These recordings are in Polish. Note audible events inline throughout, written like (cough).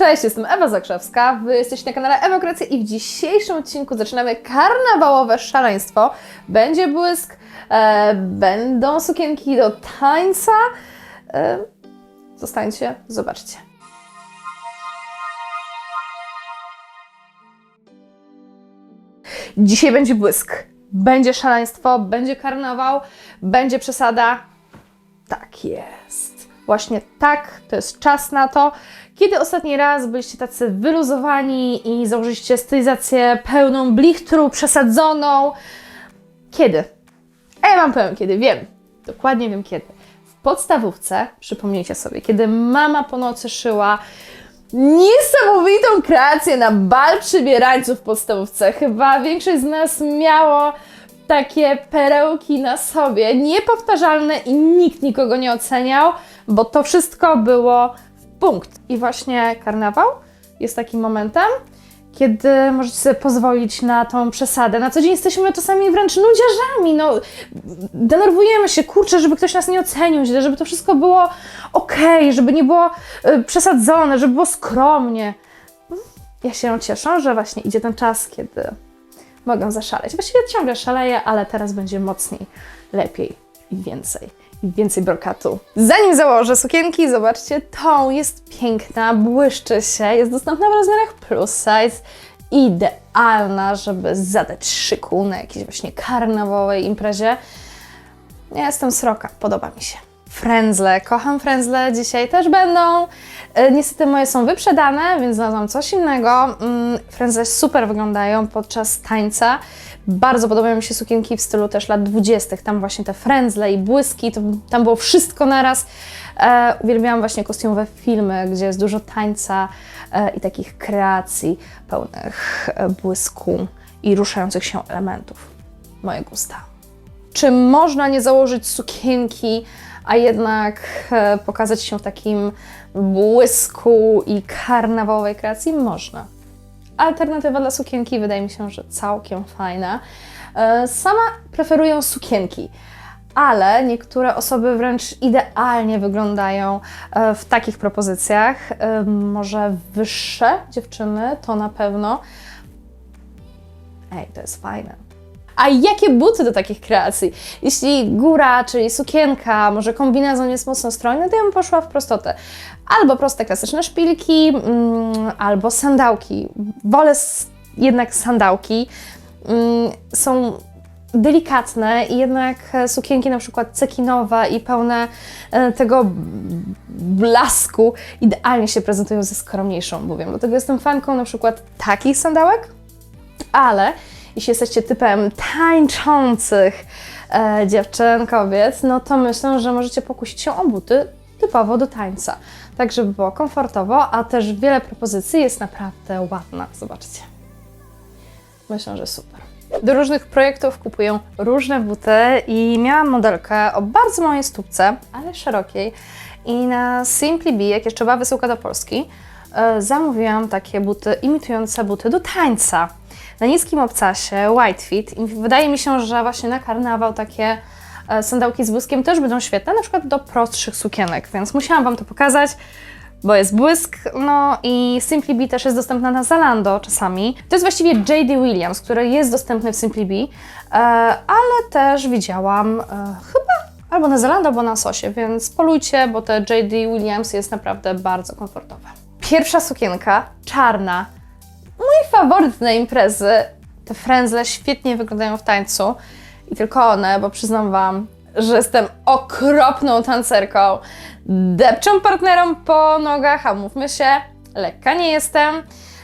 Cześć, jestem Ewa Zakrzewska, Wy jesteście na kanale Ewokracja i w dzisiejszym odcinku zaczynamy karnawałowe szaleństwo. Będzie błysk, e, będą sukienki do tańca. E, zostańcie, zobaczcie. Dzisiaj będzie błysk, będzie szaleństwo, będzie karnawał, będzie przesada. Tak jest. Właśnie tak, to jest czas na to. Kiedy ostatni raz byliście tacy wyluzowani i założyliście stylizację pełną blichtru, przesadzoną? Kiedy? A ja Wam powiem kiedy, wiem. Dokładnie wiem kiedy. W podstawówce, przypomnijcie sobie, kiedy mama po nocy szyła niesamowitą kreację na bal przybierańców w podstawówce. Chyba większość z nas miało takie perełki na sobie, niepowtarzalne i nikt nikogo nie oceniał, bo to wszystko było w punkt. I właśnie karnawał jest takim momentem, kiedy możecie sobie pozwolić na tą przesadę. Na co dzień jesteśmy czasami wręcz nudziarzami, no denerwujemy się, kurczę, żeby ktoś nas nie ocenił źle, żeby to wszystko było okej, żeby nie było y, przesadzone, żeby było skromnie. Ja się cieszę, że właśnie idzie ten czas, kiedy mogę zaszaleć. Właściwie ciągle szaleję, ale teraz będzie mocniej, lepiej i więcej. Więcej brokatu. Zanim założę sukienki, zobaczcie, tą jest piękna, błyszczy się, jest dostępna w rozmiarach plus size. Idealna, żeby zadać szyku na jakiejś właśnie karnawałowej imprezie. Ja jestem sroka, podoba mi się. Frędzle, kocham frędzle, dzisiaj też będą. E, Niestety moje są wyprzedane, więc znalazłam coś innego. Mm, Frędzle super wyglądają podczas tańca. Bardzo podobają mi się sukienki w stylu też lat 20. Tam właśnie te frędzle i błyski, to, tam było wszystko naraz. E, uwielbiałam właśnie kostiumowe filmy, gdzie jest dużo tańca e, i takich kreacji pełnych e, błysku i ruszających się elementów. Moje gusta. Czy można nie założyć sukienki, a jednak e, pokazać się w takim błysku i karnawałowej kreacji? Można. Alternatywa dla sukienki wydaje mi się, że całkiem fajna. E, Sama preferuję sukienki, ale niektóre osoby wręcz idealnie wyglądają e, w takich propozycjach. Może wyższe dziewczyny to na pewno. Ej, to jest fajne. A jakie buty do takich kreacji? Jeśli góra, czyli sukienka, może kombinezon jest mocno strojny, to ja bym poszła w prostotę. Albo proste, klasyczne szpilki, mm, albo sandałki. Wolę jednak sandałki. Mm, są delikatne i jednak e, sukienki na przykład cekinowe i pełne e, tego blasku idealnie się prezentują ze skromniejszą obuwią. Dlatego jestem fanką na przykład takich sandałek, ale jeśli jesteście typem tańczących e, dziewczyn, kobiet, no to myślę, że możecie pokusić się o buty typowo do tańca. Tak, żeby było komfortowo, a też wiele propozycji jest naprawdę ładna. Zobaczcie. Myślę, że super. Do różnych projektów kupuję różne buty i miałam modelkę o bardzo małej stópce, ale szerokiej. I na Simply Be, jak jeszcze była wysyłka do Polski, zamówiłam takie buty imitujące buty do tańca. Na niskim obcasie, white fit. I wydaje mi się, że właśnie na karnawał takie e, sandałki z błyskiem też będą świetne, na przykład do prostszych sukienek, więc musiałam Wam to pokazać bo jest błysk, no i Simply Be też jest dostępna na Zalando czasami. To jest właściwie J.D. Williams, który jest dostępny w Simply Be, e, ale też widziałam e, chyba albo na Zalando, albo na Sosie, więc polujcie, bo te J.D. Williams jest naprawdę bardzo komfortowe. Pierwsza sukienka, czarna, mój faworyt na imprezy. Te frędzle świetnie wyglądają w tańcu i tylko one, bo przyznam Wam, że jestem okropną tancerką. Depczą partnerom po nogach, a mówmy się, lekka nie jestem.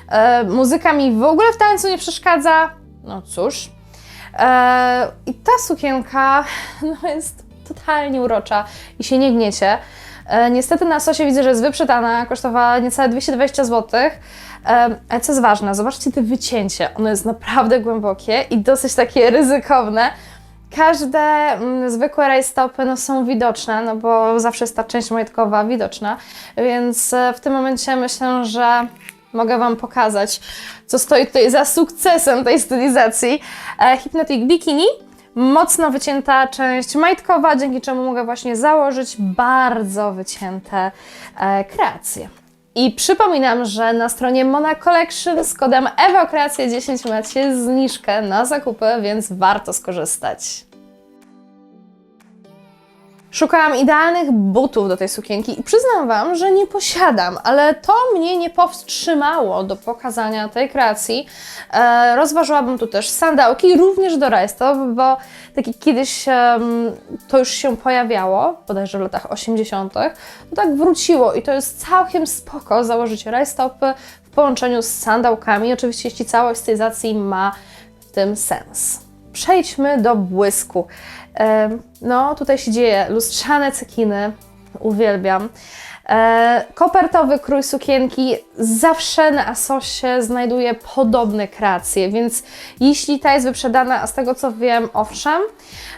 E, muzyka mi w ogóle w tańcu nie przeszkadza. No cóż. E, I ta sukienka (laughs) no, jest totalnie urocza i się nie gniecie. E, niestety na sosie widzę, że jest wyprzedana, kosztowała niecałe 220 zł. Ale co jest ważne, zobaczcie te wycięcie. Ono jest naprawdę głębokie i dosyć takie (laughs) ryzykowne. Każde mm, zwykłe rajstopy no, są widoczne, no bo zawsze jest ta część majtkowa widoczna, więc e, w tym momencie myślę, że mogę Wam pokazać, co stoi tutaj za sukcesem tej stylizacji. E, Hypnotic Bikini, mocno wycięta część majtkowa, dzięki czemu mogę właśnie założyć bardzo wycięte e, kreacje. I przypominam, że na stronie Mona Collection z kodem EWOKREACJE10 macie zniżkę na zakupy, więc warto skorzystać. Szukałam idealnych butów do tej sukienki i przyznam Wam, że nie posiadam, ale to mnie nie powstrzymało do pokazania tej kreacji. E, rozważyłabym tu też sandałki, również do rajstop, bo tak jak kiedyś em, to już się pojawiało, bodajże w latach 80., to tak wróciło i to jest całkiem spoko założyć rajstopy w połączeniu z sandałkami, oczywiście jeśli cała stylizacji ma w tym sens. Przejdźmy do błysku. No, tutaj się dzieje lustrzane cekiny, uwielbiam. E, kopertowy krój sukienki zawsze na Asosie znajduje podobne kreacje, więc jeśli ta jest wyprzedana, a z tego co wiem, owszem,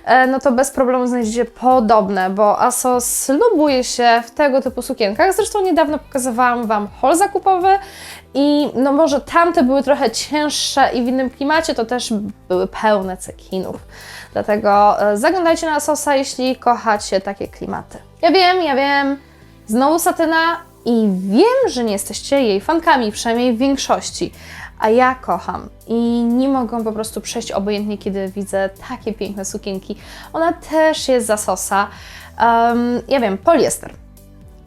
e, no to bez problemu znajdziecie podobne, bo Asos lubuje się w tego typu sukienkach. Zresztą niedawno pokazywałam Wam haul zakupowy i no może tamte były trochę cięższe i w innym klimacie to też były pełne cekinów. Dlatego e, zaglądajcie na Asosa, jeśli kochacie takie klimaty. Ja wiem, ja wiem, znowu satyna i wiem, że nie jesteście jej fankami, przynajmniej w większości. A ja kocham i nie mogę po prostu przejść obojętnie, kiedy widzę takie piękne sukienki. Ona też jest z Asosa. Um, ja wiem, poliester.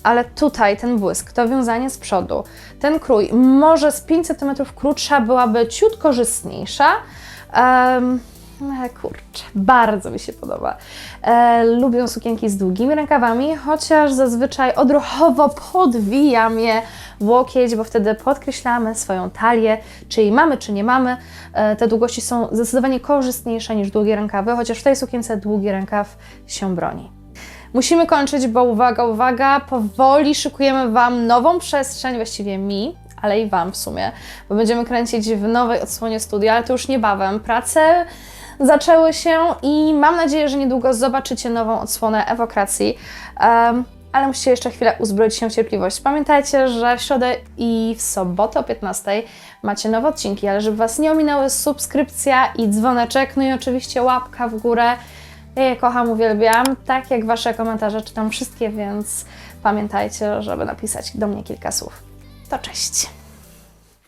Ale tutaj ten błysk, to wiązanie z przodu, ten krój, może z 5 cm krótsza byłaby ciut korzystniejsza. Um, ale kurczę, bardzo mi się podoba. E, lubię sukienki z długimi rękawami, chociaż zazwyczaj odruchowo podwijam je w łokieć, bo wtedy podkreślamy swoją talię, czy jej mamy, czy nie mamy. E, te długości są zdecydowanie korzystniejsze niż długie rękawy, chociaż w tej sukience długi rękaw się broni. Musimy kończyć, bo uwaga, uwaga, powoli szykujemy Wam nową przestrzeń, właściwie mi, ale i Wam w sumie, bo będziemy kręcić w nowej odsłonie studia, ale to już niebawem. Prace zaczęły się i mam nadzieję, że niedługo zobaczycie nową odsłonę Ewokracji. Um, ale musicie jeszcze chwilę uzbroić się w cierpliwość. Pamiętajcie, że w środę i w sobotę o 15 macie nowe odcinki, ale żeby Was nie ominęły subskrypcja i dzwoneczek, no i oczywiście łapka w górę. Ja je kocham, uwielbiam, tak jak Wasze komentarze czytam wszystkie, więc pamiętajcie, żeby napisać do mnie kilka słów. To cześć!